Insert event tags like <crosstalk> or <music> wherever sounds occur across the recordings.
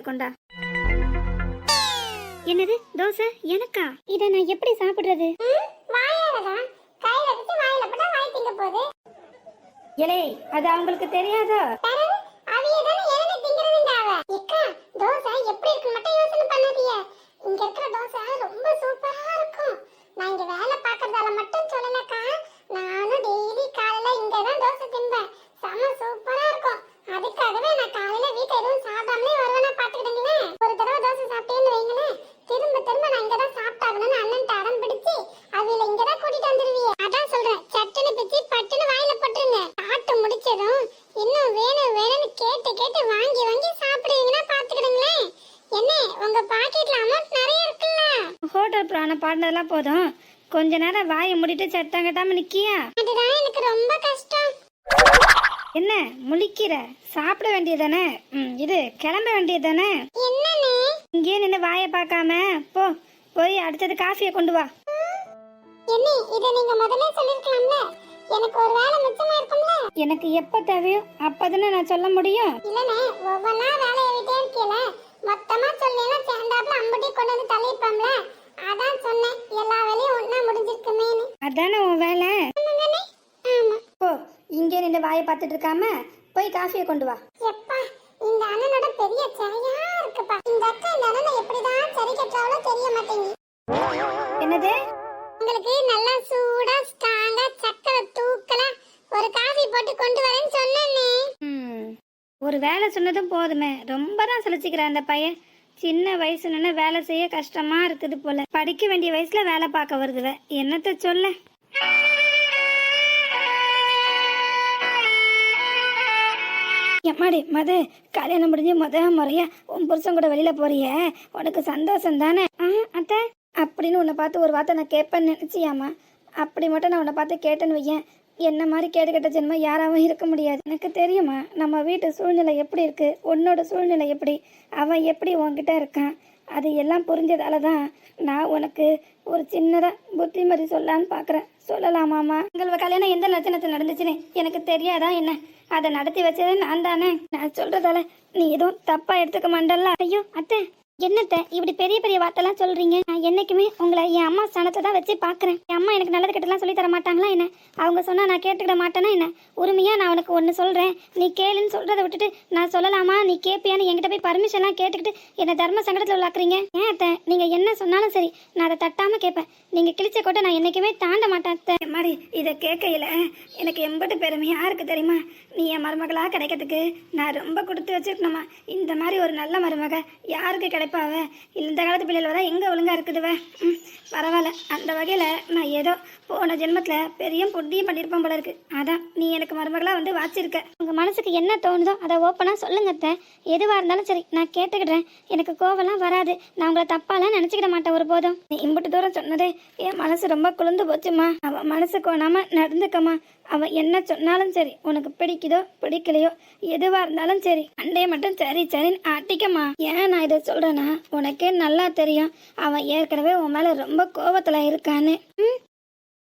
தோசை கொண்டா? என்னது தோசை? எனக்கா? இத நான் எப்படி சாப்பிடுறது? இலே அது அவங்களுக்கு தெரியாதோ? பிறகு அவிய தானே இறந்து திங்கிறதுண்டாவ எக்கா தோசை எப்படி இருக்கு மட்டும் யோசனை பண்ணாதீங்க இங்க இருக்கிற தோசை ரொம்ப சூப்பரா இருக்கும் நான் இங்க வேலை பார்க்கறதால மட்டும் சொல்லலக்கா நானும் டெய்லி காலையில இங்க தான் தோசை தின்பேன் செம சூப்பரா இருக்கும் அதுக்காகவே நான் காலையில வீட்ல எதுவும் சாப்பிடாமலே வருவேனா பாத்துக்கிட்டீங்களேன் ஒரு தடவை தோசை சாப்பிட்டேன்னு வைங்களேன் திரும்ப திரும்ப நான் இங்க தான் சாப்பிட்டாகணும்னு அண்ணன் அடம் பிடிச்சு அவில இங்க தான் கூட்டிட்டு வந்துருவீங்க அதான் சொல்றேன் சட்டுன்னு பிச்சு பட்டுன்னு வாயில போட்டுருங்க சாப்பிட்டு முடிச்சதும் இன்னும் வேணும் வேணும்னு கேட்டு கேட்டு வாங்கி வாங்கி சாப்பிடுவீங்கன்னா பாத்துக்கிடுங்களேன் என்ன உங்க பாக்கெட்ல அமௌண்ட் நிறைய இருக்குல்ல? ஹோட்டல் பிராணம் பாடினதெல்லாம் போதும். கொஞ்ச நேரம் வாயை மூடிட்டு சத்தம் கட்டாம நிக்கியா? அதுதான் எனக்கு ரொம்ப கஷ்டம். என்ன முழிக்கிற? சாப்பிட வேண்டியதானே இது கிளம்ப வேண்டியதானே என்னன்னு இங்கேயே நின்று வாயை பார்க்காம போ போய் அடுத்தது காஃபியை கொண்டு வா. என்ன இத நீங்க முதல்ல சொல்லிருக்கலாம்ல. எனக்கு ஒரு வேலை மிச்சமா இருக்கும்ல? எனக்கு எப்போ தேவையோ அப்போதானே நான் சொல்ல முடியும். இல்லனே ஒவ்வொன்னா வேலையை விட்டே இருக்கல. மொத்தமா சொல்லலைன்னா சேர்ந்தாப்புல அம்புட்டி கொண்டு வந்து தள்ளிருப்போம்ல அதான் சொன்னேன் எல்லா வேலையும் ஒண்ணா முடிஞ்சிருக்குமேன்னு. அதானே உன் வேலை? ஆமாங்கண்ணே? ஆமா. போ இங்கே நின்று வாயை பார்த்துட்டு இருக்காம போய் காஃபியை கொண்டு வா. எப்பா இந்த அண்ணனோட பெரிய சரியா இருக்குப்பா. இந்த அக்கா இந்த அண்ணனை எப்படிதான் சரி கட்டுறாவளோ தெரிய மாட்டேங்குது. என்னது? உங்களுக்கு நல்லா சூடா ஸ்ட்ராங்கா சக்கரை தூக்கலா ஒரு காஃபி போட்டு கொண்டு வரேன்னு சொன்னேனே ம் ஒரு வேலை சொன்னதும் போதுமே. ரொம்ப தான் சிலச்சிக்கிறான் அந்த பையன். சின்ன வயசுன்னு வேலை செய்ய கஷ்டமா இருக்குது போல. படிக்க வேண்டிய வயசுல வேலை பார்க்க வருதுவ. என்னத்த சொல்ல? எம்மாடி மது கல்யாணம் முடிஞ்சு முத முறையா உன் புருஷன் கூட வெளியில போறிய? உனக்கு சந்தோஷம் தானே ஆ அத்தை. அப்படின்னு உன்னை பார்த்து ஒரு வார்த்தை நான் கேட்பேன்னு நினைச்சியாமா அப்படி மட்டும் நான் உன்னை பார்த்து கேட்டேன்னு வையேன். என்ன மாதிரி கேடுகட்ட ஜென்மம் யாராவும் இருக்க முடியாது. எனக்கு தெரியுமா நம்ம வீட்டு சூழ்நிலை எப்படி இருக்கு? உன்னோட சூழ்நிலை எப்படி? அவன் எப்படி உன்கிட்ட இருக்கான்? அது எல்லாம் புரிஞ்சதால தான் நான் உனக்கு ஒரு சின்னதா புத்திமதி சொல்லான்னு பார்க்குறேன் சொல்லலாமாமா உங்கள் கல்யாணம் எந்த லட்சணத்தில் நடந்துச்சுன்னு எனக்கு தெரியாதா என்ன? அதை நடத்தி வச்சதே நான் தானே. நான் சொல்றதால நீ எதுவும் தப்பா எடுத்துக்க மாட்டல்ல. ஐயோ அத்தை. என்னத்த இப்படி பெரிய பெரிய வார்த்தைலாம் சொல்றீங்க? நான் என்னைக்குமே உங்களை என் அம்மா ஸ்தானத்தை தான் வச்சு பார்க்குறேன். என் அம்மா எனக்கு நல்லது கெட்டலாம் சொல்லி தர மாட்டாங்களா என்ன? அவங்க சொன்னா நான் கேட்டுக்கிட மாட்டேனா என்ன? உரிமையா நான் உனக்கு ஒன்று சொல்றேன். நீ கேளுன்னு சொல்றதை விட்டுட்டு நான் சொல்லலாமா? நீ கேட்பியான்னு என்கிட்ட போய் பர்மிஷன்லாம் கேட்டுக்கிட்டு என்னை தர்ம சங்கடத்தில் உள்ளாக்குறீங்க? ஏன் அத்தை? நீங்க என்ன சொன்னாலும் சரி நான் அதை தட்டாம கேட்பேன். நீங்க கிழிச்ச கோட்டை நான் என்னைக்குமே தாண்ட மாட்டேன் அத்தை. மாதிரி இதை கேட்கையில எனக்கு எம்பட்டு பெருமையா இருக்கு தெரியுமா? நீ என் மருமகளாக கிடைக்கிறதுக்கு நான் ரொம்ப கொடுத்து வச்சிருக்கணுமா? இந்த மாதிரி ஒரு நல்ல மருமக யாருக்கு இருப்பாவ இந்த காலத்து பிள்ளைகள் வர எங்க ஒழுங்கா இருக்குதுவ? ம், பரவாயில்ல. அந்த வகையில நான் ஏதோ போன ஜென்மத்துல பெரிய புண்ணியம் பண்ணியிருப்பேன் போல இருக்கு. அதான் நீ எனக்கு மருமகளா வந்து வாச்சிருக்க. உங்க மனசுக்கு என்ன தோணுதோ அதை ஓப்பனாக சொல்லுங்க அத்தை. எதுவாக இருந்தாலும் சரி நான் கேட்டுக்கிடுறேன். எனக்கு கோவம்லாம் வராது. நான் உங்களை தப்பாலாம் நினச்சிக்கிட மாட்டேன் ஒரு போதும் நீ இம்புட்டு தூரம் சொன்னதே என் மனசு ரொம்ப குளிர்ந்து போச்சுமா அவன் மனசு கோணாமல் நடந்துக்கம்மா. அவன் என்ன சொன்னாலும் சரி உனக்கு பிடிக்குதோ பிடிக்கலையோ எதுவா இருந்தாலும் சரி அண்டைய மட்டும் சரி சரின்னு ஆட்டிக்கம்மா. ஏன் நான் இதை சொல்றேன்னா உனக்கே நல்லா தெரியும். அவன் ஏற்கனவே உன் மேல ரொம்ப கோவத்துல இருக்கான்னு. ம்?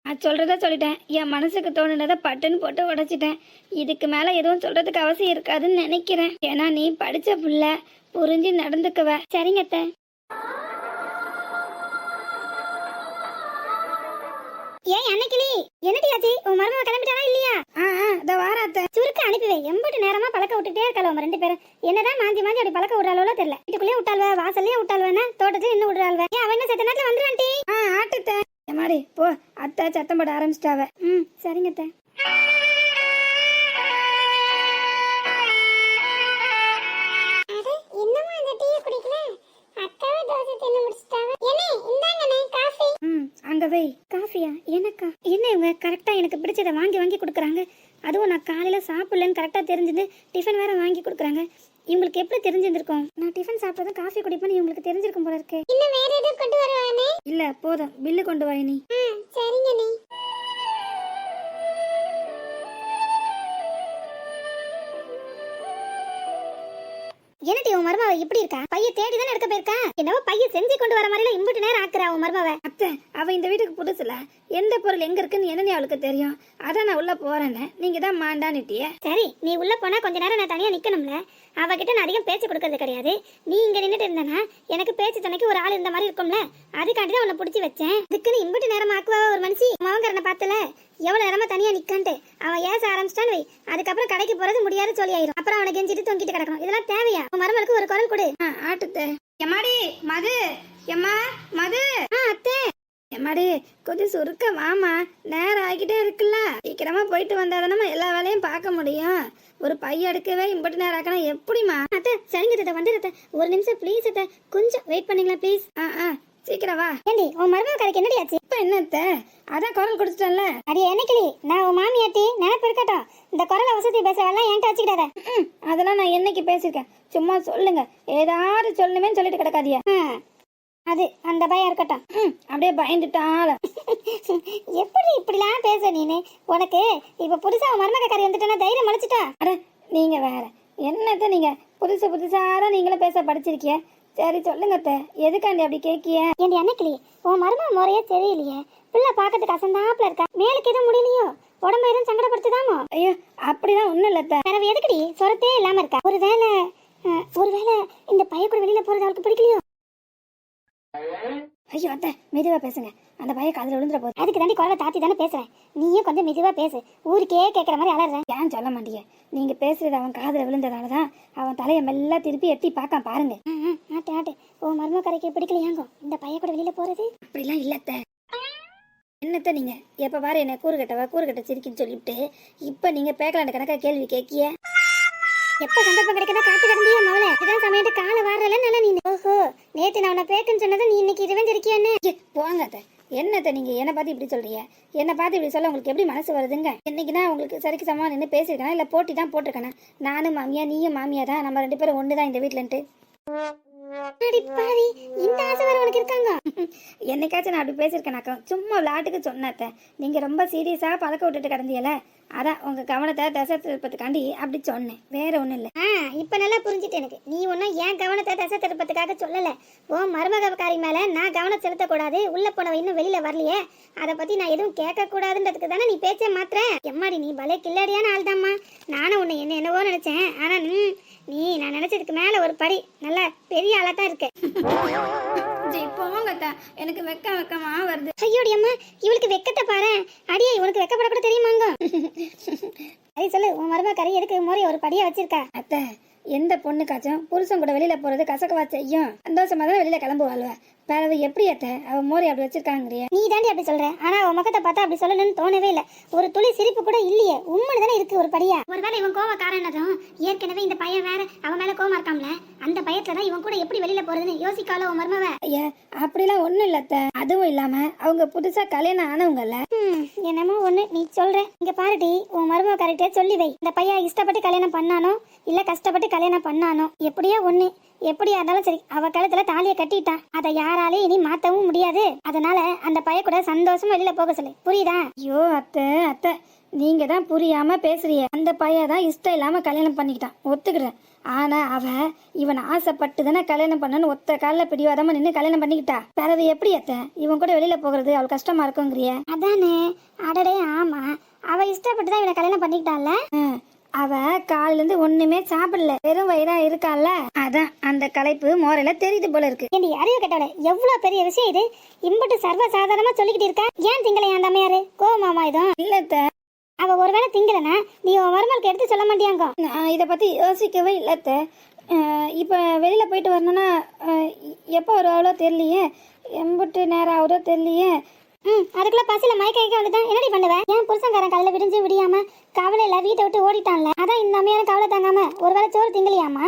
நான் சொல்றத சொல்லிட்டேன். என் மனசுக்கு தோணுனதை பட்டுன்னு போட்டு உடைச்சிட்டேன். இதுக்கு மேல எதுவும் சொல்றதுக்கு அவசியம் இருக்காதுன்னு நினைக்கிறேன். ஏன்னா நீ படிச்ச புள்ள புரிஞ்சு நடந்துக்குவ. சரிங்கத்த ஏய் அன்னைக்கிளி என்னடி ஆச்சு? உன் மருமக கிளம்பிட்டானா இல்லையா? ஆ ஆ இதோ வாராத்த. சுருக்கு அனுப்பி வை. எம்பட்டு நேரமா பழக்க விட்டுட்டே இருக்காள் உங்க ரெண்டு பேரும். என்னதான் மாஞ்சி மாஞ்சி அப்படி பழக்க விடுறாளோ தெரியல. வீட்டுக்குள்ளேயே விட்டாள்வ வாசல்லயே விட்டாள்வன தோட்டத்துல இன்னும் விடுறாள்வ. ஏன் அவன் என்ன செத்த நேரத்துல வந்துருவான்டி ஆ ஆட்டுத்த. மாடி போ. அத்தை சத்தம் போட ஆரம்பிச்சிட்டாவ. ம் சரிங்க அத்தை. அட இன்னுமா அந்த டீயை குடிக்கல? அக்காவே தோசை தின்னு முடிச்சிட்டாங்க என்ன இந்தாங்கண்ணே காஃபி. ம் அங்க வை. காஃபியா? எனக்கா என்ன இவங்க? கரெக்டா எனக்கு பிடிச்சதை வாங்கி வாங்கி கொடுக்குறாங்க. அதுவும் நான் காலையில சாப்பிடலன்னு கரெக்டா தெரிஞ்சது டிஃபன் வேற வாங்கி கொடுக்குறாங்க. இவங்களுக்கு எப்படி தெரிஞ்சிருந்திருக்கும்? நான் டிஃபன் சாப்பிட்டதும் காஃபி குடிப்பேன்னு இவங்களுக்கு தெரிஞ்சிருக்கும் போல இருக்கு. இன்னும் வேற எதுவும் கொண்டு வருவானே? இல்ல போதும். பில்லு கொண்டு வா நீ. என்னடி உன் மருமவ இப்படி இருக்கா? பைய தேடி தானே எடுக்க போயிருக்கா? என்னவோ பைய செஞ்சு கொண்டு வர மாதிரி இம்புட்டு நேரம் ஆக்குறா உன் மருமவ. அத்தை அவ இந்த வீட்டுக்கு புதுசுல. எந்த பொருள் எங்க இருக்குன்னு என்னன்னு அவளுக்கு தெரியும். அதான் நான் உள்ள போறேன்னு. நீங்க தான் மாண்டான்னுட்டிய. சரி நீ உள்ள போனா கொஞ்ச நேரம் நான் தனியா நிக்கணும்ல. அவகிட்ட நான் அதிகம் பேச்சு கொடுக்கறது கிடையாது. நீ இங்க நின்னுட்டு இருந்தனா எனக்கு பேச்சு துணைக்கு ஒரு ஆள் இருந்த மாதிரி இருக்கும்ல. அதுக்காண்டி தான் உன்னை பிடிச்சி வச்சேன். இதுக்குன்னு இம்புட்டு நேரம் ஆக்குவா ஒரு மனுஷி? மவங்கரனை பார்த்தல. எவ்வளவு நேரமா தனியா நிக்கான்ட்டு. அவன் ஏச ஆரம்பிச்சிட்டான்னு வை. அதுக்கப்புறம் கடைக்கு போறது முடியாது சொல்லி ஆயிரும். அப்புறம் அவனை கெஞ்சிட்டு தொங்கிட்டு கிடக்கணும். இதெல்லாம் தேவையா? உன் மருமலுக்கு ஒரு குரல் கொடு. ஆட்டுத்த. எம்மாடி மது. எம்மா மது. ஆ அத்தை. எம்மாடி கொஞ்சம் சுருக்க வாமா நேரம் ஆகிட்டே இருக்குல்ல. சீக்கிரமா போயிட்டு வந்தாதானே எல்லா வேலையும் பார்க்க முடியும். ஒரு பைய எடுக்கவே இம்பட்டு நேரம் ஆக்கணும் எப்படிமா அத்தை சரிங்க தத்தை வந்துடுறத ஒரு நிமிஷம் ப்ளீஸ் அத்தை கொஞ்சம் வெயிட் பண்ணீங்களா ப்ளீஸ் ஆ ஆ சீக்கிரம் வா. ஏண்டி உன் மருமக கடைக்கு என்னடி ஆச்சு? இப்ப என்னத்த? அதான் குரல் கொடுத்துட்டல அடி என்னக்கிளி? நான் உன் மாமியாட்டி நினைப்பு இருக்கட்டும். இந்த குரலை வசதி பேசுறவெல்லாம் என்கிட்ட வச்சுக்கிடாத. அதெல்லாம் நான் என்னைக்கு பேசியிருக்கேன்? சும்மா சொல்லுங்க. ஏதாவது சொல்லணுமே சொல்லிட்டு கிடக்காதியா அது அந்த பயம் இருக்கட்டும். ம், அப்படியே பயந்துட்டால <laughs> எப்படி இப்படிலாம் பேச நீனு? உனக்கு இப்ப புதுசா மருமக கறி வந்துட்டேன்னா தைரியம் மலைச்சிட்டா அட நீங்க வேற. என்னத்த நீங்க? புதுசு புதுசாதான் நீங்களும் பேச படிச்சிருக்கிய. சரி சொல்லுங்க அத்தை. எதுக்காண்டி அப்படி கேக்கிய? ஏண்டி அன்னைக்கிளி உன் மருமக முறையே தெரியலையே. பிள்ளை பார்க்கறதுக்கு அசந்தாப்புல இருக்கா? மேலுக்கு எதுவும் முடியலையோ? உடம்பு எதுவும் சங்கடப்படுத்துதாமோ? ஐயோ அப்படிதான் ஒண்ணும் இல்ல பிறவு எதுக்குடி? சொரத்தே இல்லாம இருக்கா? ஒருவேளை அஹ், ஒருவேளை இந்த பையன் கூட வெளியில போறது அவளுக்கு பிடிக்கலையோ? ஐயோ அத்தை மெதுவா பேசுங்க. அந்த பையன் காதுல விழுந்துற போகுது அதுக்கு தாண்டி குரலை தாத்தி தானே பேசுறேன். நீயும் கொஞ்சம் மெதுவா பேசு. ஊருக்கே கேட்கற மாதிரி அலறேன். ஏன் சொல்ல மாட்டீங்க நீங்க பேசுறது அவன் காதுல விழுந்ததாலதான் அவன் தலையை மெல்ல திருப்பி எட்டி பார்க்கான் பாருங்க. ஆட்டு ஆட்டு. உன் மருமக கரைக்கு பிடிக்கலையாங்கோ இந்த பையன் கூட வெளியில போறது? அப்படிலாம் இல்ல அத்தை. என்னத்த நீங்க? எப்ப பாரு என்ன கூறு கட்டவா கூறு கட்ட சிரிக்கின்னு சொல்லிவிட்டு இப்ப நீங்க பேக்கலாண்ட கணக்கா கேள்வி கேக்கிய எப்ப சந்தர்ப்பம் கிடைக்கதா காத்து கிடந்தியே மவளை இதான் சமயத்து காலை வாரல நல்லா நீ ஓஹோ நேத்து நான் உன்னை பேக்குன்னு சொன்னதை நீ இன்னைக்கு ரிவெஞ்ச் இருக்கியோன்னு போங்க அத்தை. என்னத்தை நீங்க? என்ன பார்த்து இப்படி சொல்றீங்க? என்ன பார்த்து இப்படி சொல்ல உங்களுக்கு எப்படி மனசு வருதுங்க? இன்னைக்கு தான் உங்களுக்கு சரிக்கு சமமா நின்று பேசியிருக்கேனா? இல்ல போட்டி தான் போட்டிருக்கேனா? நானும் மாமியா நீயும் மாமியா தான். நம்ம ரெண்டு பேரும் ஒன்று தான் இந்த வீட்டிலன்ட்டு இந்த ஆசை வர உனக்கு இருக்காங்க. என்னைக்காச்சும் நான் அப்படி பேசியிருக்கேனாக்கா சும்மா விளையாட்டுக்கு சொன்னத்த நீங்க ரொம்ப சீரியஸா பழக்க விட்டுட்டு கிடந்தியல அதான் உங்க கவனத்தை தசை திருப்பத்துக்காண்டி அப்படி சொன்னேன். வேற ஒண்ணும் இல்ல. ஆ இப்ப நல்லா புரிஞ்சுட்டு எனக்கு. நீ ஒன்னும் ஏன் கவனத்தை தசை திருப்பத்துக்காக சொல்லல? உன் மருமகக்காரி மேல நான் கவனம் செலுத்தக்கூடாது. உள்ள போனவ இன்னும் வெளியில வரலையே. அதை பத்தி நான் எதுவும் கேட்க கூடாதுன்றதுக்கு தானே நீ பேச்சே மாத்திர எம்மாடி நீ பலே கில்லாடியான ஆள் தாம்மா நானும் உன்னை என்ன என்னவோ நினைச்சேன். ஆனா நீ நான் நினைச்சதுக்கு மேல ஒரு படி. நல்ல பெரிய ஆளா தான் இருக்க. <laughs> ஜி, போங்க அத்தை. எனக்கு வெக்க வெக்கமா வருது. ஐயோடி அம்மா இவளுக்கு வெக்கத்தை பாரு. அடியே உனக்கு வெக்கப்படக்கூட தெரியுமாங்க? சரி சொல்லு உன் மருமக கறி எதுக்கு மோரி ஒரு படியா வச்சிருக்கா? அத்தை எந்த பொண்ணுக்காச்சும் புருஷன் கூட வெளியில போறது கசக்கவா செய்யும். சந்தோஷமா தான் வெளியில கிளம்புவாள்வ பிறவு எப்படி அத்தை? அவ மோரி அப்படி வச்சிருக்காங்கறிய. நீ தாண்டி அப்படி சொல்ற? ஆனா உன் முகத்தை பார்த்தா அப்படி சொல்லணும்னு தோணவே இல்ல. ஒரு துளி சிரிப்பு கூட இல்லையே. உண்மைன்னு தானே இருக்கு ஒரு படியா? ஒருவேளை இவன் கோவக்காரனதும் ஏற்கனவே இந்த பையன் வேற அவன் மேல கோவமா இருக்காம்ல அந்த பயத்துல தான் இவன் கூட எப்படி வெளியில போறதுன்னு யோசிக்கால உன் மருமவ? ஐயா அப்படிலாம் ஒண்ணும் இல்ல அத்தை. அதுவும் இல்லாம அவங்க புதுசா கல்யாணம் ஆனவங்கல்ல. என்னமோ ஒண்ணு. நீ சொல்ற. இங்க பாருடி உன் மருமக கரெக்டே சொல்லி வை. இந்த பையன் இஷ்டப்பட்டு கல்யாணம் பண்ணானோ இல்ல கஷ்டப்பட்டு கல்யாணம் பண்ணானோ? எப்படியோ ஒண்ணு. எப்படியா இருந்தாலும் சரி அவ கழுத்துல தாலிய கட்டிட்டான் அதை யாராலையும் இனி மாத்தவும் முடியாது. அதனால அந்த பைய கூட சந்தோஷமா வெளியில போக சொல்லு. புரியுதா? ஐயோ அத்தை அத்தை. நீங்க தான் புரியாம பேசுறீங்க. அந்த பையன் தான் இஷ்டம் இல்லாம கல்யாணம் பண்ணிக்கிட்டான். ஒத்துக்கிறேன். ஆனா அவ இவன் ஆசைப்பட்டு தானே கல்யாணம் பண்ணனு ஒத்த காலில் பிடிவாதமா நின்று கல்யாணம் பண்ணிக்கிட்டா. பிறகு எப்படி அத்தை? இவன் கூட வெளியில போகிறது அவள் கஷ்டமா இருக்குங்கிறிய. அதானே? அடடே ஆமா. அவ இஷ்டப்பட்டு தான் இவனை கல்யாணம் பண்ணிக்கிட்டால அவ காலையில இருந்து ஒண்ணுமே சாப்பிடல. வெறும் வயிறா இருக்கால அதான் அந்த களைப்பு மோரையில தெரியுது போல இருக்கு. ஏண்டி அறிவு கட்டவளே எவ்வளவு பெரிய விஷயம் இது? இம்புட்டு சர்வ சாதாரணமா சொல்லிக்கிட்டு இருக்க? ஏன் திங்களே அந்த அம்மையாரு கோவமாமா இதும் இல்ல அத்தை, அவ ஒருவேளை திங்களனா நீ உன் மருமலுக்கு எடுத்து சொல்ல மாட்டியாங்க? நான் இதை பத்தி யோசிக்கவே இல்ல அத்தை. அஹ், இப்ப வெளியில போயிட்டு வரணும்னா எப்போ வருவாளோ தெரியலையே. எம்புட்டு நேரம் ஆகுதோ தெரியலையே. ம் அதுக்குள்ள பசியில மயக்க வைக்க வந்துட்டான் என்னடி பண்ணுவ? ஏன் புருஷன்காரன் காலையில விடிஞ்சு விடியாம கவலையில வீட்டை விட்டு ஓடிட்டான்ல? அதான் இந்த அம்மையான கவலை தாங்காம ஒருவேளை சோறு திங்கலையாமா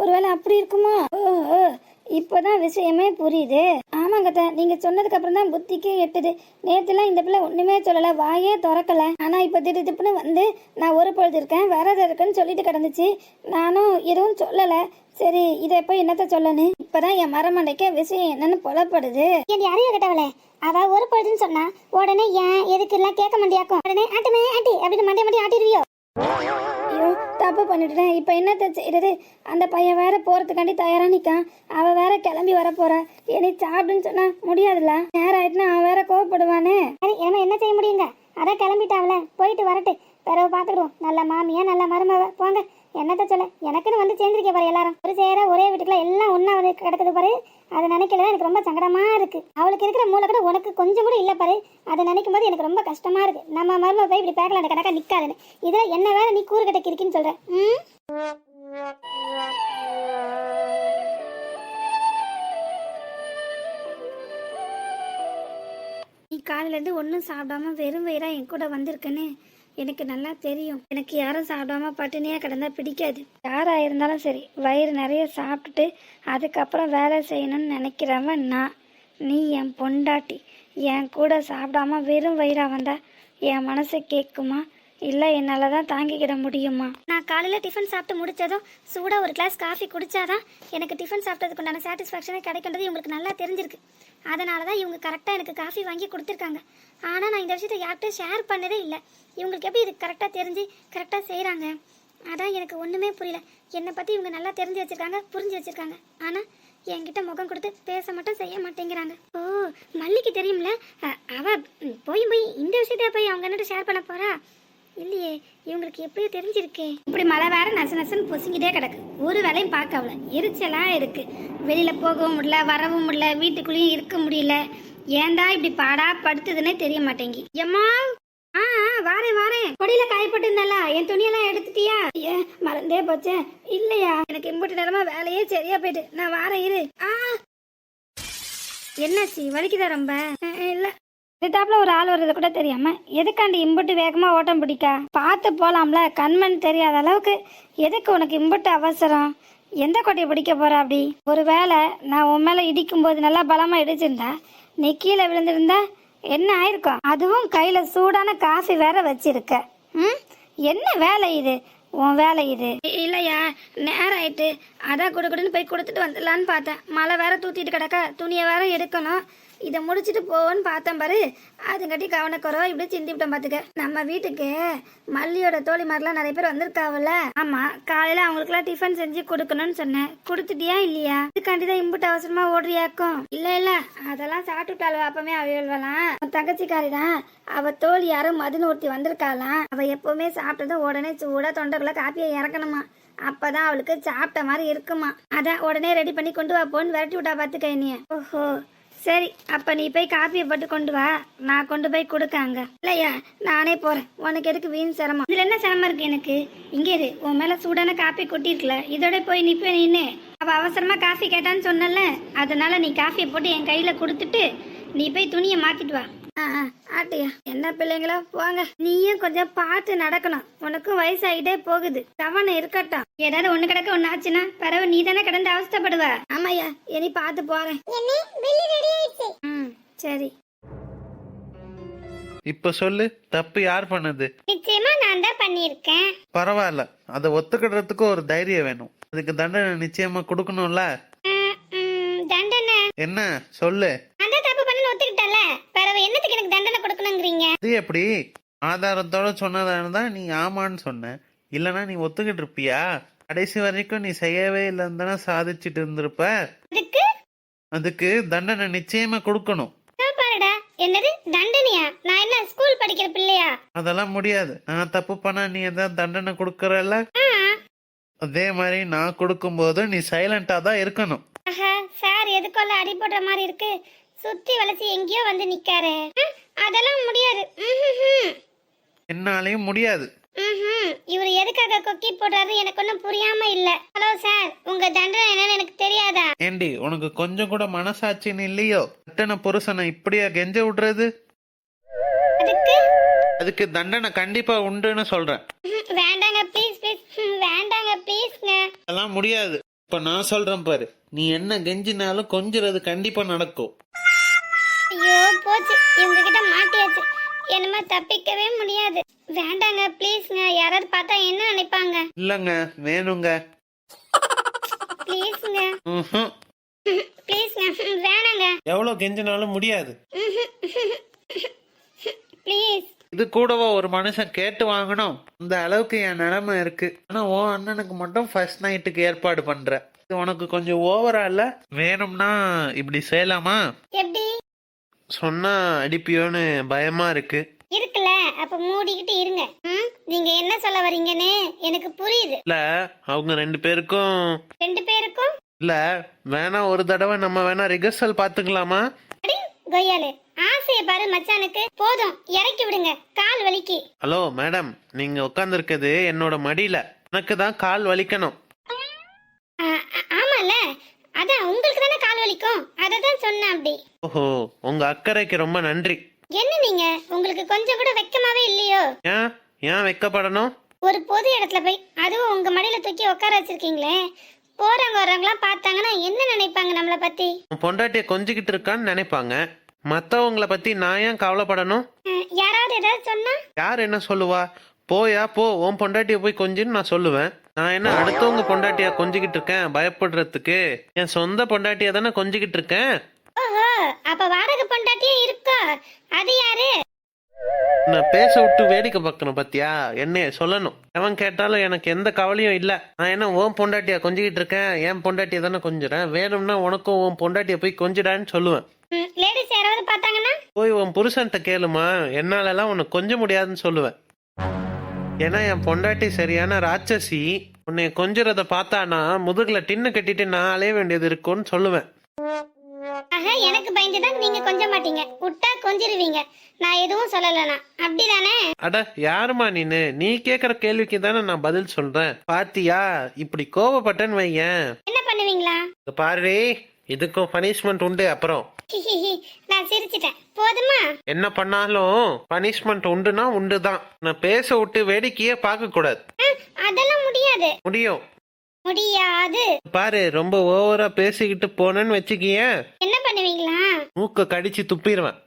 ஒருவேளை அப்படி இருக்குமா? ஓ ஓ, இப்போதான் விஷயமே புரியுது. ஆமாங்கத்த நீங்க சொன்னதுக்கு அப்புறம் தான் புத்திக்கே எட்டுது. நேத்துலாம் இந்த பிள்ளை ஒண்ணுமே சொல்லல வாயே திறக்கல. ஆனா இப்ப திடு திப்புன்னு வந்து நான் ஒரு பொழுது இருக்கேன் விரதம் இருக்குன்னு சொல்லிட்டு கிடந்துச்சு. நானும் எதுவும் சொல்லல. சரி இதை போய் என்னத்த சொல்லணும் இப்பதான் என் மரமண்டைக்கு விஷயம் என்னன்னு புலப்படுது. என் அறிவு கட்டவளே அவ ஒரு பொழுதுன்னு சொன்னா உடனே ஏன் எதுக்கு எல்லாம் கேட்க மாட்டியாக்கும்? உடனே ஆட்டுமே ஆட்டி அப்படின்னு மண்டே மண்டே ஆட்டிடுவியோ? ஐயோ தப்பு பண்ணிட்டேன். இப்போ என்னத்த செய்யறது அந்த பையன் வேற போறதுக்காண்டி தயாரா நிக்கான். அவ வேற கிளம்பி வர போறா என்னை சாப்பிடுன்னு சொன்னா முடியாதுல்ல. நேரம் ஆயிட்டுனா அவன் வேற கோவப்படுவானே. அது என்ன செய்ய முடியுங்க? அதான் கிளம்பிட்டாவல போயிட்டு வரட்டு. பிறகு பார்த்துக்கிடுவோம். நல்ல மாமியா நல்ல மருமவ போங்க. என்னத்த சொல்ல? எனக்குன்னு வந்து சேர்ந்துருக்க பாரு எல்லாரும். ஒரு சேர ஒரே வீட்டுக்குள்ள எல்லாம் ஒன்றா வந்து கிடக்குது பாரு. அதை நினைக்கல எனக்கு ரொம்ப சங்கடமா இருக்கு. அவளுக்கு இருக்கிற மூளை கூட உனக்கு கொஞ்சம் கூட இல்லை பாரு. அதை நினைக்கும் போது எனக்கு ரொம்ப கஷ்டமா இருக்கு. நம்ம மருமக போய் இப்படி பேக்கல அந்த கணக்கா நிற்காதுன்னு இதில் என்ன வேற நீ கூறு கட்ட கிறுக்கின்னு சொல்ற? ம்? நீ காலையிலேருந்து ஒன்றும் சாப்பிடாம வெறும் வயிறாக என் கூட வந்திருக்கேன்னு எனக்கு நல்லா தெரியும். எனக்கு யாரும் சாப்பிடாம பட்டினியாக கிடந்தா பிடிக்காது. யாராக இருந்தாலும் சரி வயிறு நிறைய சாப்பிட்டுட்டு அதுக்கப்புறம் வேலை செய்யணும்னு நினைக்கிறவன் நான். நீ என் பொண்டாட்டி. என் கூட சாப்பிடாம வெறும் வயிறா வந்தா என் மனசு கேட்குமா? இல்லை என்னால் தான் தாங்கிக்கிட முடியுமா? நான் காலையில் டிஃபன் சாப்பிட்டு முடித்ததும் சூடாக ஒரு கிளாஸ் காஃபி குடித்தாதான் எனக்கு டிஃபன் சாப்பிட்டதுக்கு உண்டான சாட்டிஸ்ஃபேக்ஷனே கிடைக்கின்றது இவங்களுக்கு நல்லா தெரிஞ்சிருக்கு. அதனால தான் இவங்க கரெக்டாக எனக்கு காஃபி வாங்கி கொடுத்துருக்காங்க. ஆனால் நான் இந்த விஷயத்தை யார்கிட்டையும் ஷேர் பண்ணதே இல்லை. இவங்களுக்கு எப்படி இது கரெக்டாக தெரிஞ்சு கரெக்டாக செய்கிறாங்க அதான் எனக்கு ஒன்றுமே புரியல. என்னை பற்றி இவங்க நல்லா தெரிஞ்சு வச்சுருக்காங்க புரிஞ்சு வச்சுருக்காங்க. ஆனால் என்கிட்ட முகம் கொடுத்து பேச மட்டும் செய்ய மாட்டேங்கிறாங்க. ஓ மல்லிக்கு தெரியும்ல? அவ போய் போய் இந்த விஷயத்த போய் அவங்க என்னட்டு ஷேர் பண்ண போகிறா இல்லையே இவங்களுக்கு எப்படியோ தெரிஞ்சிருக்கே. இப்படி மழை வேற நசு நசுன்னு பொசுங்கிட்டே கிடக்கு. ஒரு வேலையும் பார்க்கல எரிச்சலா இருக்கு. வெளியில போகவும் முடியல வரவும் முடியல வீட்டுக்குள்ளேயும் இருக்க முடியல. ஏன்டா இப்படி பாடா படுத்துதுன்னே தெரிய மாட்டேங்கி. எம்மா? ஆ வாரேன் வாரேன். கொடியில காயப்பட்டு இருந்தால என் துணியெல்லாம் எடுத்துட்டியா? ஏன் மறந்தே போச்சே. இல்லையா? எனக்கு இம்பட்டு நேரமா வேலையே சரியா போயிட்டு. நான் வாரேன் இரு. ஆ. என்னாச்சு? வலிக்குதா ரொம்ப? இல்லை. எதிர்த்தாப்புல ஒரு ஆள் வர்றது கூட தெரியாம. எதுக்காண்டி இம்புட்டு வேகமா ஓட்டம் பிடிக்கா? பார்த்து போலாம்ல கண்மண் தெரியாத அளவுக்கு. எதுக்கு உனக்கு இம்புட்டு அவசரம்? எந்த கொட்டையை பிடிக்க போற அப்படி? ஒருவேளை நான் உன் மேல இடிக்கும் போது நல்லா பலமா இடிச்சிருந்தா நீ கீழே விழுந்திருந்தா என்ன ஆயிருக்கும்? அதுவும் கையில சூடான காஃபி வேற வச்சிருக்க. ம்? என்ன வேலை இது? உன் வேலை இது. இல்லையா? நேரம் ஆயிட்டு. அதான் குடுக்குடுன்னு போய் கொடுத்துட்டு வந்துடலான்னு பார்த்தேன். மழை வேற தூத்திட்டு கிடக்க. துணியை வேற எடுக்கணும். இதை முடிச்சுட்டு போவோன்னு பார்த்தேன் பாரு. அதுங்காட்டி கவனக்குறவா இப்படி சிந்தி விட்டேன் பார்த்துக்க நம்ம வீட்டுக்கு மல்லியோட தோழி மாதிரிலாம் நிறைய பேர் வந்திருக்காவல ஆமா காலையில அவங்களுக்குலாம் டிஃபன் செஞ்சு கொடுக்கணும்னு சொன்னேன். கொடுத்துட்டியா இல்லையா? இதுக்காண்டி தான் இம்புட்டு அவசரமா ஓடுறியாக்கும். இல்ல இல்ல அதெல்லாம் சாப்பிட்டுட்டாள் அப்பமே அவையல்வலாம் உன் தங்கச்சிக்காரி தான் அவ தோழி யாரும் மதுன்னு ஒருத்தி வந்திருக்காளாம். அவ எப்பவுமே சாப்பிட்டதும் உடனே சூடா தொண்டைக்குள்ள காப்பியை இறக்கணுமா. அப்பதான் அவளுக்கு சாப்பிட்ட மாதிரி இருக்குமா. அதான் உடனே ரெடி பண்ணி கொண்டு வா போன்னு விரட்டி விட்டா பாத்துக்க என்னைய. ஓஹோ. சரி அப்ப நீ போய் காப்பியை போட்டு கொண்டு வா. நான் கொண்டு போய் கொடுக்காங்க இல்லையா? நானே போறேன். உனக்கு எதுக்கு வீண் சிரமம்? இதுல என்ன சிரமம் இருக்கு எனக்கு? இங்கே இரு. உன் மேல சூடான காப்பி கொட்டிருக்கல இதோட போய் நிப்ப நின்னு அவ அவசரமா காஃபி கேட்டான்னு சொன்னல அதனால நீ காஃபியை போட்டு என் கையில கொடுத்துட்டு நீ போய் துணியை மாத்திட்டு வா. ஆட்டியா. என்ன பிள்ளைங்களா? போங்க. நீயும் கொஞ்சம் பார்த்து நடக்கணும். உனக்கும் வயசாயிட்டே போகுது. கவனம் இருக்கட்டும். ஏதாவது ஒண்ணு கிடக்க ஒண்ணு ஆச்சுன்னா பிறகு நீ தானே கிடந்து அவஸ்தைப்படுவ. ஆமாய்யா. இனி பார்த்து போறேன். ம் சரி. இப்ப சொல்லு தப்பு யார் பண்ணது? நிச்சயமா நான் தான் பண்ணியிருக்கேன். பரவாயில்ல. அதை ஒத்துக்கிடுறதுக்கு ஒரு தைரியம் வேணும். அதுக்கு தண்டனை நிச்சயமா கொடுக்கணும்ல? தண்டனை. என்ன? சொல்லு அந்த தப்பு பண்ணு ஒத்துக்கிட்டல பிறகு என்னத்துக்கு எனக்கு கொடுக்கணுங்கிறீங்க அது எப்படி? ஆதாரத்தோட சொன்னதான தான் நீ ஆமான்னு சொன்ன. இல்லனா நீ ஒத்துக்கிட்டு இருப்பியா? கடைசி வரைக்கும் நீ செய்யவே இல்லைன்னு தானே சாதிச்சுட்டு இருந்திருப்ப. அதுக்கு? அதுக்கு தண்டனை நிச்சயமா கொடுக்கணும். பாருடா. என்னது? தண்டனையா? நான் என்ன ஸ்கூல் படிக்கிற பிள்ளையா? அதெல்லாம் முடியாது. நான் தப்பு பண்ணா நீ எதாவது தண்டனை கொடுக்கறல்ல? அதே மாதிரி நான் கொடுக்கும்போது நீ சைலண்டா தான் இருக்கணும். சார் எதுக்குள்ள அடி போடுற மாதிரி இருக்கு. சுத்தி வளைச்சு எங்கேயோ வந்து நிக்காரு. அதெல்லாம் முடியாது. என்னாலையும் முடியாது. இவர் எதுக்காக கொக்கி போடுறாரு எனக்கு ஒன்றும் புரியாம இல்ல. ஹலோ சார் உங்க தண்டனை என்னன்னு எனக்கு தெரியாதா? ஏண்டி உனக்கு கொஞ்சம் கூட மனசாட்சின்னு இல்லையோ? கட்டண புருஷனை இப்படியா கெஞ்ச விடுறது? அதுக்கு? அதுக்கு தண்டனை கண்டிப்பா உண்டுன்னு சொல்றேன். வேண்டாங்க ப்ளீஸ் ப்ளீஸ் வேண்டாங்க ப்ளீஸ்ங்க அதெல்லாம் முடியாது. இப்ப நான் சொல்றேன் பாரு. நீ என்ன கெஞ்சினாலும் கொஞ்சிறது கண்டிப்பா நடக்கும். ஐயோ போச்சு. இவங்க கிட்ட மாட்டியாச்சு. என்னமா தப்பிக்கவே முடியாது. வேண்டாங்க ப்ளீஸ்ங்க யாராவது பார்த்தா என்ன நினைப்பாங்க? இல்லங்க வேணுங்க. ப்ளீஸ்ங்க ம்ஹும். ப்ளீஸ்ங்க வேணாங்க. எவ்வளவு கெஞ்சினாலும் முடியாது. ப்ளீஸ் இது கூடவா ஒரு மனுஷன் கேட்டு வாங்கணும்? இந்த அளவுக்கு என் நிலைமை இருக்கு. ஆனா ஓ அண்ணனுக்கு மட்டும் ஃபர்ஸ்ட் நைட்டுக்கு ஏற்பாடு பண்ற. இது உனக்கு கொஞ்சம் ஓவரா இல்ல? வேணும்னா இப்படி செய்யலாமா? எப்படி? சொன்னா அடிப்பியோன்னு பயமா இருக்கு. இருக்குல்ல அப்ப மூடிக்கிட்டு இருங்க. ம்? நீங்க என்ன சொல்ல வரீங்கன்னு எனக்கு புரியுது. இல்ல அவங்க ரெண்டு பேருக்கும் ரெண்டு பேருக்கும்? இல்ல வேணா ஒரு தடவை நம்ம வேணா ரிகர்சல் பாத்துக்கலாமா? அடி கொய்யாலு. ஆசையை பாரு மச்சானுக்கு. போதும் இறக்கி விடுங்க. கால் வலிக்கு. ஹலோ மேடம் நீங்க உட்காந்துருக்கிறது என்னோட மடியில. எனக்கு தான் கால் வலிக்கணும். ஆ, ஆ- ஆமால அதான் உங்களுக்கு தானே கால் வலிக்கும். அதை தான் சொன்னேன் அப்படி. ஓஹோ உங்க அக்கறைக்கு ரொம்ப நன்றி. என்ன நீங்க? உங்களுக்கு கொஞ்சம் கூட வெக்கமாவே இல்லையோ? ஏன்? ஏன் வைக்கப்படணும்? ஒரு பொது இடத்துல போய் அதுவும் உங்க மடியில தூக்கி உட்கார வச்சிருக்கீங்களே? போறவங்க வர்றவங்களாம் பார்த்தாங்கன்னா என்ன நினைப்பாங்க நம்மள பத்தி? உன் பொண்டாட்டிய கொஞ்சிக்கிட்டு இருக்கான்னு நினைப்பாங்க. மத்தவங்கள பத்தி நான் ஏன் கவலைப்படணும்? அஹ், யாராவது ஏதாவது சொன்னா? யார் என்ன சொல்லுவா? போயா போ உன் பொண்டாட்டிய போய் கொஞ்சின்னு நான் சொல்லுவேன். நான் என்ன அடுத்தவங்க பொண்டாட்டியா கொஞ்சிக்கிட்டு இருக்கேன்? பயப்படுறதுக்கு? என் சொந்த பொண்டாட்டியா தானே கொஞ்சிக்கிட்டு இருக்கேன்? ஓஹோ அப்ப வாடகை பொண்டாட்டியே இருக்கோ? அது யாரு? நான் பேச விட்டு வேடிக்கை பார்க்கணும் பத்தியா? என்னைய சொல்லணும். எவன் கேட்டாலும் எனக்கு எந்த கவலையும் இல்ல. நான் என்ன உன் பொண்டாட்டியா கொஞ்சிக்கிட்டு இருக்கேன்? என் பொண்டாட்டிய தானே கொஞ்சுறேன்? வேணும்னா உனக்கும் உன் பொண்டாட்டிய போய் கொஞ்சிடான்னு சொல்லுவேன். லேடிஸ் யாராவது பார்த்தாங்கன்னா? போய் உன் புருஷன்ட்ட கேளுமா. என்னாலலாம் உன்னை கொஞ்ச முடியாதுன்னு சொல்லுவேன். ஏன்னா என் பொண்டாட்டி சரியான ராட்சசி. உன்னை கொஞ்சறத பார்த்தானா முதுகுல டின்னு கட்டிட்டு நான் அலைய வேண்டியது இருக்கும்னு சொல்லுவேன். ஆக எனக்கு பயந்துதான் நீங்க கொஞ்ச மாட்டீங்க. விட்டா கொஞ்சிருவீங்க. நான் எதுவும் சொல்லலனா அப்படிதானே? அட யாருமா நீனு? நீ கேக்குற கேள்விக்கு தானே நான் பதில் சொல்றேன். பாத்தியா? இப்படி கோவப்பட்டேன்னு வையேன். என்ன பண்ணுவீங்களா? பாரு இதுக்கும் பனிஷ்மெண்ட் உண்டு அப்புறம். நான் சிரிச்சிட்டேன். போதுமா? என்ன பண்ணாலும் பனிஷ்மெண்ட் உண்டுனா உண்டு தான் நான் பேச விட்டு வேடிக்கையே பார்க்க கூடாது. அதெல்லாம் முடியாது. முடியும். முடியாது. பாரு ரொம்ப ஓவரா பேசிக்கிட்டு போனேன்னு வச்சுக்கியேன். என்ன பண்ணுவீங்களா? மூக்க கடிச்சு துப்பிடுவேன்.